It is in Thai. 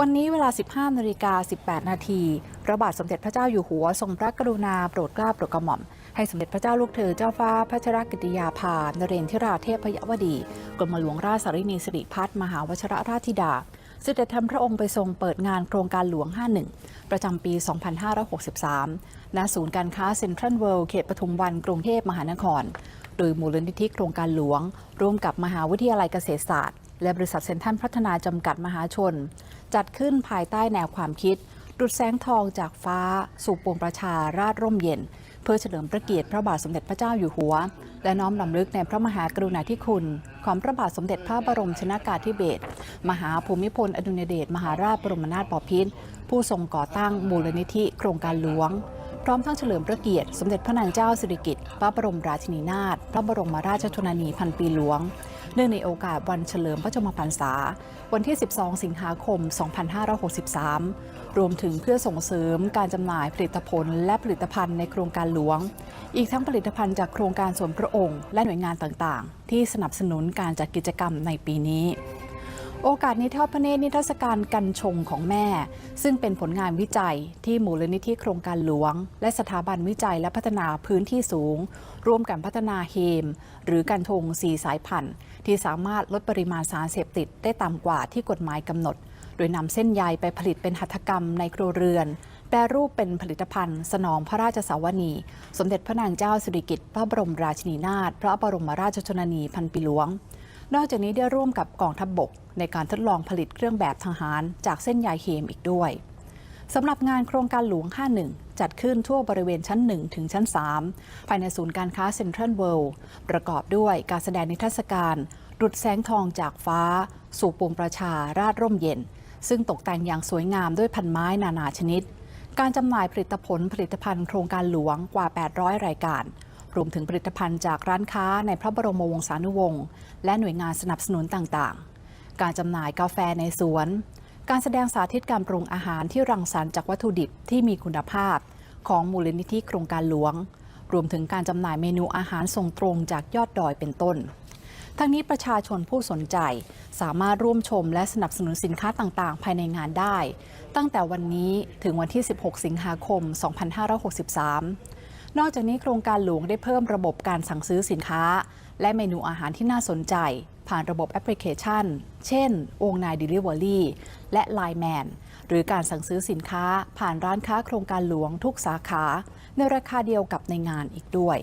วันนี้เวลา 15นาฬิกา18 นาทีพระบาทสมเด็จพระเจ้าอยู่หัวทรงพระกรุณาโปรดเกล้าโปรดกระหม่อม ให้สมเด็จพระเจ้าลูกเธอเจ้าฟ้าพระชรกิติยาภานเรนทิราเทพยวดี กรมหลวงราชสารินีสิริพัฒน์มหาวชรราชธิดาเสด็จทำพระองค์ไปทรงเปิดงานโครงการหลวง 51 ประจำปี 2563 ณ ศูนย์การค้าเซ็นทรัลเวิลด์เขตปทุมวันกรุงเทพมหานคร โดยมูลนิธิโครงการหลวง ร่วมกับมหาวิทยาลัยเกษตรศาสตร์ และบริษัทเซ็นทรัลพัฒนาจำกัดมหาชน จัดขึ้นภายใต้แนวความคิด ดุดแสงทองจากฟ้า สู่ปวงประชาราชร่มเย็น เพื่อเฉลิมพระเกียรติพระบาทสมเด็จพระเจ้าอยู่หัว และน้อมรำลึกในพระมหากรุณาธิคุณ ของพระบาทสมเด็จพระบรมชนากาธิเบศรมหาภูมิพลอดุลยเดชมหาราชบรมนาถบพิตรผู้ทรงก่อตั้งมูลนิธิโครงการหลวงพร้อมทั้งเฉลิมพระเกียรติ สมเด็จพระนางเจ้าสิริกิติ์พระบรมราชินีนาถพระบรมราชชนนีพันปีหลวง เนื่องในโอกาสวันเฉลิมพระชนมพรรษา วันที่ 12 สิงหาคม 2563 รวมถึงเพื่อส่งเสริมการจำหน่ายผลิตผลและผลิตภัณฑ์ในโครงการหลวง อีกทั้งผลิตภัณฑ์จากโครงการส่วนพระองค์ และหน่วยงานต่างๆ ที่สนับสนุนการจัดกิจกรรมในปีนี้ โอกาสนี้ทอดพระเนตรนิทรรศการกันชงของแม่ ซึ่งเป็นผลงานวิจัยที่มูลนิธิโครงการหลวง และสถาบันวิจัยและพัฒนาพื้นที่สูง ร่วมกันพัฒนาเฮม หรือกันชงสีสายพันธุ์ ที่สามารถลดปริมาณสารเสพติดได้ต่ำกว่าที่กฎหมายกำหนด โดยนำเส้นใยไปผลิตเป็นหัตถกรรมในครัวเรือน แปรรูปเป็นผลิตภัณฑ์ สนองพระราชสาวนี สมเด็จพระนางเจ้าสิริกิติ์พระบรมราชินีนาถพระบรมราชชนนีพันปีหลวง นอกจากนี้ได้ร่วมกับกองทัพบบก ในการทดลองผลิตเครื่องแบบทหาร จากเส้นใยเฮมอีกด้วยสำหรับงานโครงการหลวง 51 จัดขึ้นทั่วบริเวณชั้น 1 ถึงชั้น 3 ภายในศูนย์การค้าเซ็นทรัลเวิลด์ประกอบด้วยการแสดงนิทรรศการดุดแสงทองจากฟ้า สู่ปวงประชาราชร่มเย็น ซึ่งตกแต่งอย่างสวยงามด้วยพันไม้นานาชนิด การจำหน่ายผลิตผลผลิตภัณฑ์โครงการหลวงกว่า 800 รายการ รวมถึงผลิตภัณฑ์จากร้านค้าในพระบรมวงศานุวงศ์และหน่วยงานสนับสนุนต่างๆ การจำหน่ายกาแฟในสวน การแสดงสาธิตการปรุงอาหารที่รังสรรค์จากวัตถุดิบที่มีคุณภาพ ของมูลนิธิโครงการหลวง รวมถึงการจำหน่ายเมนูอาหารส่งตรงจากยอดดอยเป็นต้น ทั้งนี้ประชาชนผู้สนใจสามารถร่วมชมและสนับสนุนสินค้าต่างๆ ภายในงานได้ ตั้งแต่วันนี้ถึงวันที่ 16 สิงหาคม 2563 นอกจากนี้โครงการหลวงได้เพิ่มระบบการสั่งซื้อสินค้า และเมนูอาหารที่น่าสนใจ ผ่านระบบแอปพลิเคชัน เช่น องนายเดลิเวอรี่และ Line Man หรือการสั่งซื้อสินค้าผ่านร้านค้าโครงการหลวงทุกสาขา ในราคาเดียวกับในงานอีกด้วย